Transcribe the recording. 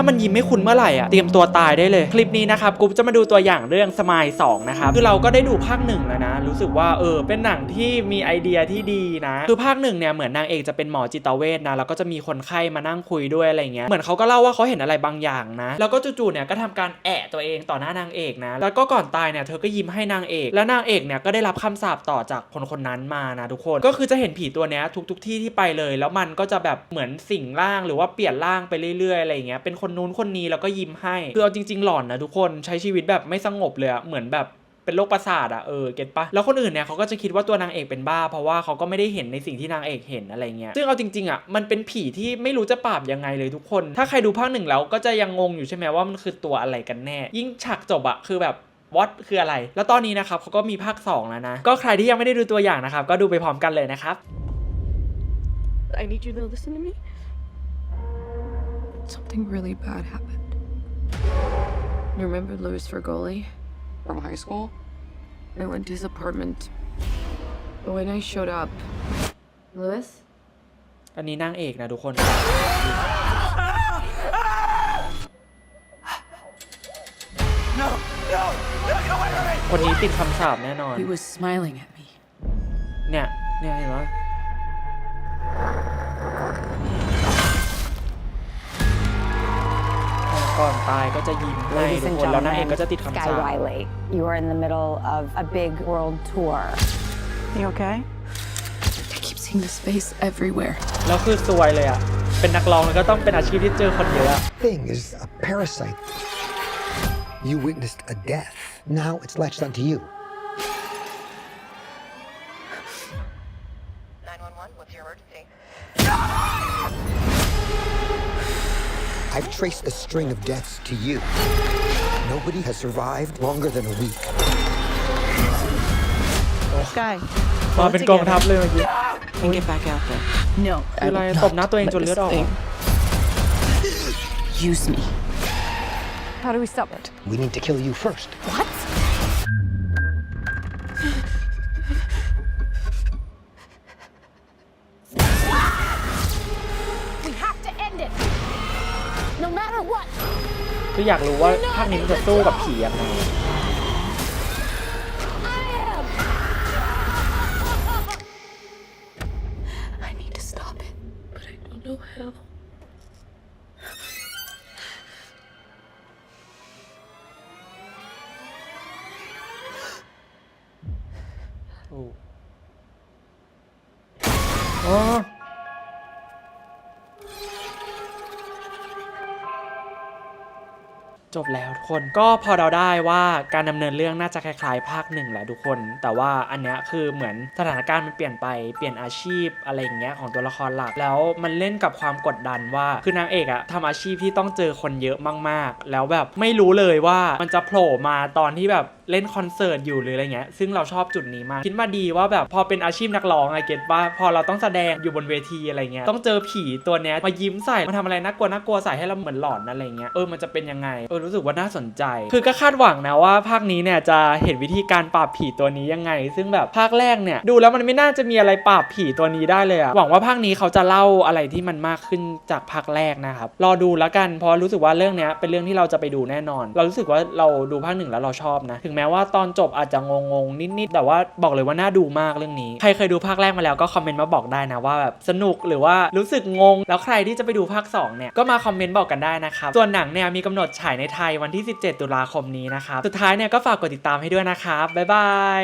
ามันยิ้มไม่คุณเมื่อไหร่อะเตรียมตัวตายได้เลย คลิปนี้นะครับกูจะมาดูตัวอย่างเรื่องสมายสองนะครับคือเราก็ได้ดูภาคหนึ่งแล้วนะ รู้สึกว่าเออเป็นหนังที่มีไอเดียที่ดีนะคือภาคหนึ่งเนี่ยเหมือนนางเอกจะเป็นหมอจิตเวชนะแล้วก็จะมีคนไข้มานั่งคุยด้วยอะไรเงี้ยเหมือนเขาก็เล่าว่าเขาเห็นอะไรบางอย่างนะ แล้วก็จู่ๆเนี่ยก็ทำการแอะตัวเองต่อหน้านางเอกนะ แล้วก็ก่อนตายเนี่ยเธอก็ยิ้มให้นางเอก แล้วนางเอกเนี่ยก็ได้รับคำสาปต่อจากคนคนนั้นมานะทุกคนก็คือจะเห็นผีตัวเนี้ยทุกๆที่ที่ไปเลย แล้วมันก็จะแบบเหมือนสิ่งร่างหรือว่าเปลี่ยนร่างไปเรื่อยๆอะไรเงี้ยเป็นคนนู้นคนนี้แล้วก็ยิ้มให้คือเอาจริง ๆ หลอนนะทุกคนใช้ชีวิตแบบไม่สงบเลยอะเหมือนแบบเป็นโรคประสาทอะเออเก็ตปะแล้วคนอื่นเนี่ยเขาก็จะคิดว่าตัวนางเอกเป็นบ้า เพราะว่าเขาก็ไม่ได้เห็นในสิ่งที่นางเอกเห็นอะไรเงี้ยซึ่งเอาจริงๆอะมันเป็นผีที่ไม่รู้จะปราบยังไงเลยทุกคน ถ้าใครดูภาคหนึ่งแล้วก็จะยังงงอยู่ใช่ไหมว่ามันคือตัวอะไรกันแน่ ยิ่งฉากจบอะคือแบบวอตคืออะไร แล้วตอนนี้นะครับเขาก็มีภาค 2 แล้วนะ ก็ใครที่ยังไม่ได้ดูตัวอย่างนะครับ ก็ดูไปพร้อมกันเลยนะครับ I need you to listen to me. Something really bad happened. You remember Louis Fergoli? From high school? I went to his apartment. But when I showed up, Louis? อันนี้นางเอกนะทุกคน คนนี้ติดคำสาปแน่นอน He was smiling at me. เนี่ย เนี่ยเห็นไหม ก่อนตายก็จะยิ้มให้ Ladies ทุก and คนแล้วนางเอก gentlemen, ก็จะติดคำ Sky สาป Riley. You are in the middle of a big world tour. You okay? I keep seeing this face everywhere. แล้วคือซวยเลยอะ เป็นนักร้องแล้วก็ต้องเป็นอาชีพที่เจอคนเยอะอะ thing is a parasite. You witnessed a death. Now it's latched onto you. 911, what's your emergency? I've traced the string of deaths to you. Nobody has survived longer than a week. Sky. มาเป็นกองทัพเลยเมื่อกี้ And get back out there. No. คืออะไรตบหน้าตัวเองจนเลือดออกอะ Use me. How do we stop it? We need to kill you first. What? คืออยากรู้ว่าภาคนี้มันจะสู้กับผียังไง I am. จบแล้วทุกคนก็พอเราได้ว่าการดำเนินเรื่องน่าจะคล้ายๆ ภาคหนึ่งแหละทุกคน แต่ว่าอันเนี้ยคือเหมือนสถานการณ์มันเปลี่ยนไปเปลี่ยนอาชีพอะไรอย่างเงี้ยของตัวละครหลักแล้วมันเล่นกับความกดดันว่าคือนางเอกอะทำอาชีพที่ต้องเจอคนเยอะมากๆ แล้วแบบไม่รู้เลยว่ามันจะโผล่มาตอนที่แบบ เล่นคอนเสิร์ตอยู่หรืออะไรเงี้ยซึ่งเราชอบจุดนี้มากคิดมาดีว่าแบบพอเป็นอาชีพนักร้องไอเก็ตว่าพอเราต้องแสดงอยู่บนเวทีอะไรเงี้ยต้องเจอผีตัวเนี้ยมายิ้มใส่มาทำอะไรน่ากลัวน่ากลัวใส่ให้เราเหมือนหลอนอะไรเงี้ยเออมันจะเป็นยังไงเออรู้สึกว่าน่าสนใจ คือก็คาดหวังนะว่าภาคนี้เนี่ยจะเห็นวิธีการปราบผีตัวนี้ยังไง ซึ่งแบบภาคแรกเนี่ยดูแล้วมันไม่น่าจะมีอะไรปราบผีตัวนี้ได้เลยอะหวังว่าภาคนี้เขาจะเล่าอะไรที่มันมากขึ้นจากภาคแรกนะครับรอดูแล้วกันเพราะรู้สึกว่าเรื่องเนี้ยเป็นเรื่องที่เราจะไปดูแน่นอน เรารู้สึกว่าเราดูภาคหนึ่งแล้วเราชอบนะถึงแม้ว่าตอนจบอาจจะงงงนิดๆแต่ว่าบอกเลยว่าน่าดูมากเรื่องนี้ ใครเคยดูภาคแรกมาแล้วก็คอมเมนต์มาบอกได้นะว่าแบบสนุกหรือว่ารู้สึกงง แล้วใครที่จะไปดูภาคสองเนี่ยก็มาคอมเมนต์บอกกันได้นะครับส่วนหนังเนี่ยมีกำหนดฉายในไทยวันที่ 17 ตุลาคมนี้นะครับสุดท้ายเนี่ยก็ฝากกดติดตามให้ด้วยนะครับบ๊ายบาย